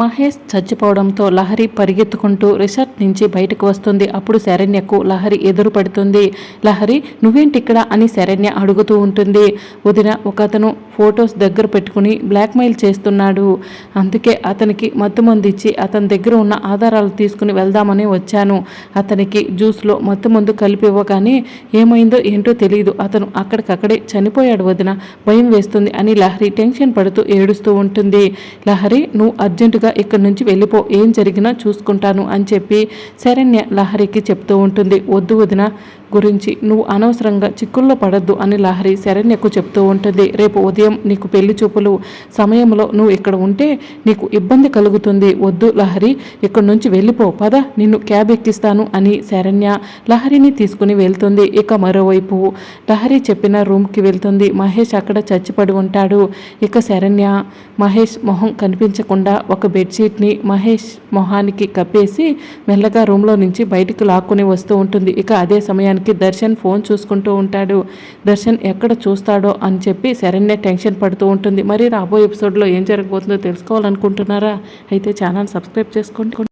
మహేష్ చచ్చిపోవడంతో లహరి పరిగెత్తుకుంటూ రిసార్ట్ నుంచి బయటకు వస్తుంది. అప్పుడు శరణ్యకు లహరి ఎదురు పడుతుంది. లహరి నువ్వేంటి ఇక్కడ అని శరణ్య అడుగుతూ ఉంటుంది. వదిన ఒక అతను ఫొటోస్ దగ్గర పెట్టుకుని బ్లాక్మెయిల్ చేస్తున్నాడు. అందుకే అతనికి మత్తు మందిచ్చి ఇచ్చి అతని దగ్గర ఉన్న ఆధారాలు తీసుకుని వెళ్దామని వచ్చాను. అతనికి జ్యూస్లో మత్తు మందు కలిపి ఇవ్వగానే ఏమైందో ఏంటో తెలియదు అతను అక్కడికక్కడే చనిపోయాడు వదిన. భయం వేస్తుంది అని లహరి టెన్షన్ పడుతూ ఏడుస్తూ ఉంటుంది. లహరి నువ్వు అర్జెంటుగా ఇక్కడి నుంచి వెళ్ళిపో ఏం జరిగినా చూసుకుంటాను అని చెప్పి శరణ్య లహరికి చెప్తూ ఉంటుంది. వద్దు వదిన గురించి నువ్వు అనవసరంగా చిక్కుల్లో పడద్దు అని లహరి శరణ్యకు చెప్తూ ఉంటుంది. రేపు ఉదయం నీకు పెళ్ళి చూపులు సమయంలో నువ్వు ఇక్కడ ఉంటే నీకు ఇబ్బంది కలుగుతుంది. వద్దు లహరి ఇక్కడ నుంచి వెళ్ళిపో పద నిన్ను క్యాబ్ ఎక్కిస్తాను అని శరణ్య లహరిని తీసుకుని వెళ్తుంది. ఇక మరోవైపు లహరి చెప్పిన రూమ్కి వెళ్తుంది. మహేష్ అక్కడ చచ్చిపడి ఉంటాడు. ఇక శరణ్య మహేష్ మొహం కనిపించకుండా ఒక బెడ్షీట్ని మహేష్ మొహానికి కప్పేసి మెల్లగా రూమ్లో నుంచి బయటికి లాక్కుని వస్తూ ఉంటుంది. ఇక అదే సమయానికి దర్శన్ ఫోన్ చూసుకుంటూ ఉంటాడు. దర్శన్ ఎక్కడ చూస్తాడో అని చెప్పి శరణ్య టెన్షన్ పడుతూ ఉంటుంది. మరి రాబోయే ఎపిసోడ్లో ఏం జరగబోతుందో తెలుసుకోవాలనుకుంటున్నారా? అయితే ఛానల్ సబ్స్క్రైబ్ చేసుకోండి.